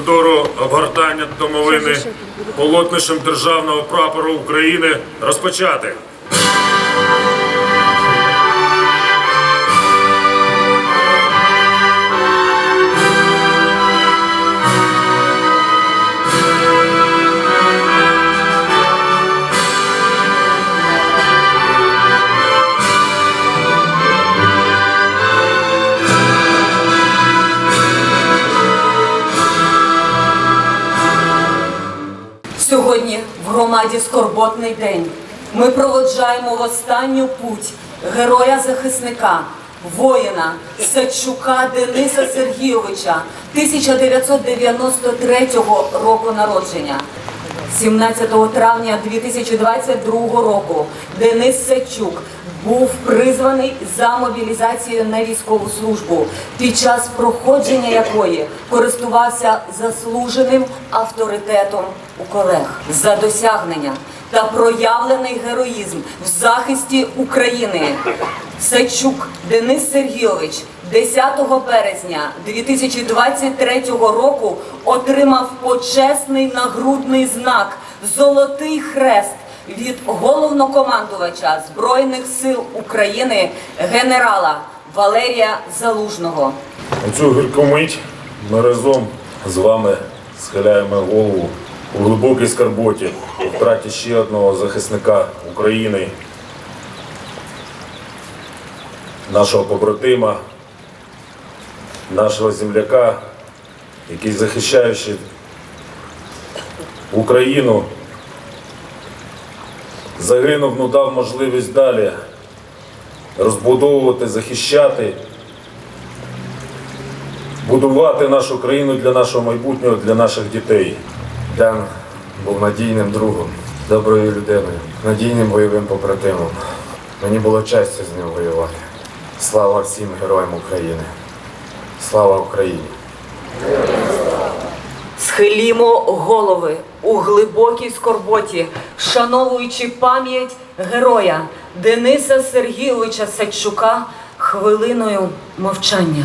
процедуру обгортання домовини полотнищем державного прапору України розпочати. Громаді скорботний день. Ми проводжаємо в останню путь героя-захисника, воїна Сачука Дениса Сергійовича 1993 року народження. 17 травня 2022 року Денис Сачук був призваний за мобілізацією на військову службу, під час проходження якої користувався заслуженим авторитетом у колег за досягнення та проявлений героїзм в захисті України. Сачук Денис Сергійович 10 березня 2023 року отримав почесний нагрудний знак Золотий хрест від головнокомандувача Збройних сил України генерала Валерія Залужного. Цю гірку мить ми разом з вами схиляємо голову у глибокій скарботі у втраті ще одного захисника України, нашого побратима, нашого земляка, який захищаючи Україну, загинув, ну дав можливість далі розбудовувати, захищати будувати нашу країну для нашого майбутнього, для наших дітей. Дан був надійним другом, доброю людиною, надійним бойовим побратимом. Мені було щастя з ним воювати. Слава всім героям України. Слава Україні! Схилімо голови у глибокій скорботі, шановуючи пам'ять героя Дениса Сергійовича Сачука хвилиною мовчання.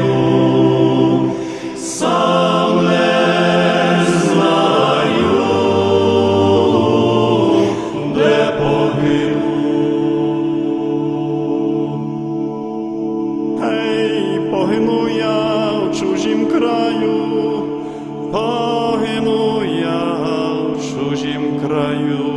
краю,